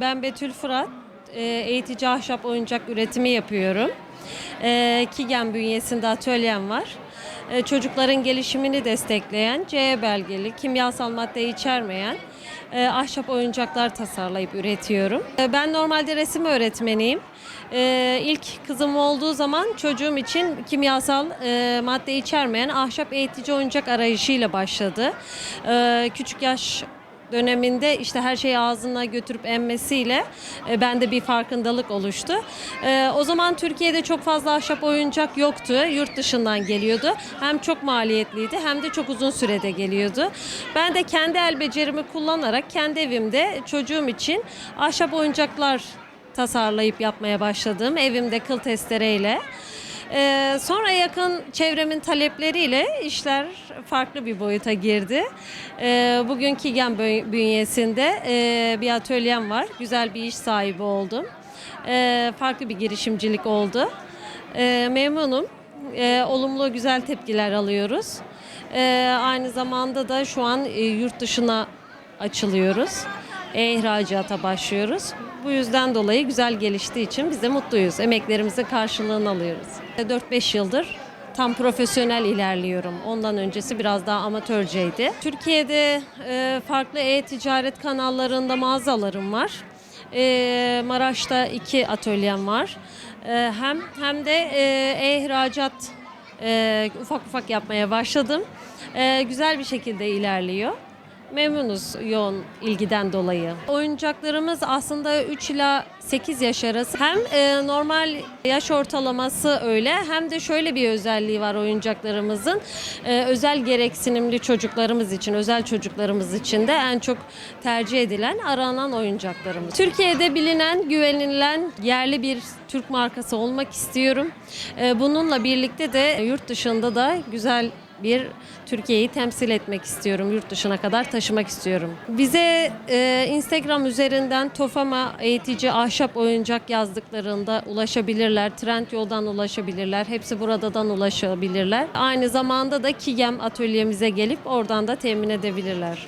Ben Betül Fırat, e, eğitici ahşap oyuncak üretimi yapıyorum. E, Kigen bünyesinde atölyem var. E, Çocukların gelişimini destekleyen, CE belgeli, kimyasal madde içermeyen ahşap oyuncaklar tasarlayıp üretiyorum. Ben normalde resim öğretmeniyim. İlk kızım olduğu zaman çocuğum için kimyasal madde içermeyen ahşap eğitici oyuncak arayışıyla başladı. Küçük yaş döneminde işte her şeyi ağzına götürüp emmesiyle e, bende bir farkındalık oluştu. E, o zaman Türkiye'de çok fazla ahşap oyuncak yoktu. Yurt dışından geliyordu. Hem çok maliyetliydi hem de çok uzun sürede geliyordu. Ben de kendi el becerimi kullanarak kendi evimde çocuğum için ahşap oyuncaklar tasarlayıp yapmaya başladım. Evimde kıl testereyle. Ee, sonra yakın çevremin talepleriyle işler farklı bir boyuta girdi. Ee, bugün Kigen bünyesinde e, bir atölyem var. Güzel bir iş sahibi oldum. Ee, farklı bir girişimcilik oldu. Ee, memnunum. Ee, olumlu güzel tepkiler alıyoruz. Ee, aynı zamanda da şu an e, yurt dışına açılıyoruz. E-ihracata başlıyoruz. Bu yüzden dolayı güzel geliştiği için biz de mutluyuz. Emeklerimizin karşılığını alıyoruz. 4-5 yıldır tam profesyonel ilerliyorum. Ondan öncesi biraz daha amatörceydi. Türkiye'de e, farklı e-ticaret kanallarında mağazalarım var. E, Maraş'ta iki atölyem var. E, hem hem de e, e-ihracat e, ufak ufak yapmaya başladım. E, güzel bir şekilde ilerliyor. Memnunuz yoğun ilgiden dolayı. Oyuncaklarımız aslında 3 ila 8 yaş arası. Hem e, normal yaş ortalaması öyle hem de şöyle bir özelliği var oyuncaklarımızın. E, özel gereksinimli çocuklarımız için, özel çocuklarımız için de en çok tercih edilen, aranan oyuncaklarımız. Türkiye'de bilinen, güvenilen yerli bir Türk markası olmak istiyorum. E, bununla birlikte de yurt dışında da güzel bir Türkiye'yi temsil etmek istiyorum. Yurt dışına kadar taşımak istiyorum. Bize e, Instagram üzerinden Tofama eğitici ahşap oyuncak yazdıklarında ulaşabilirler. Trendyol'dan ulaşabilirler. Hepsi buradan ulaşabilirler. Aynı zamanda da Kigem atölyemize gelip oradan da temin edebilirler.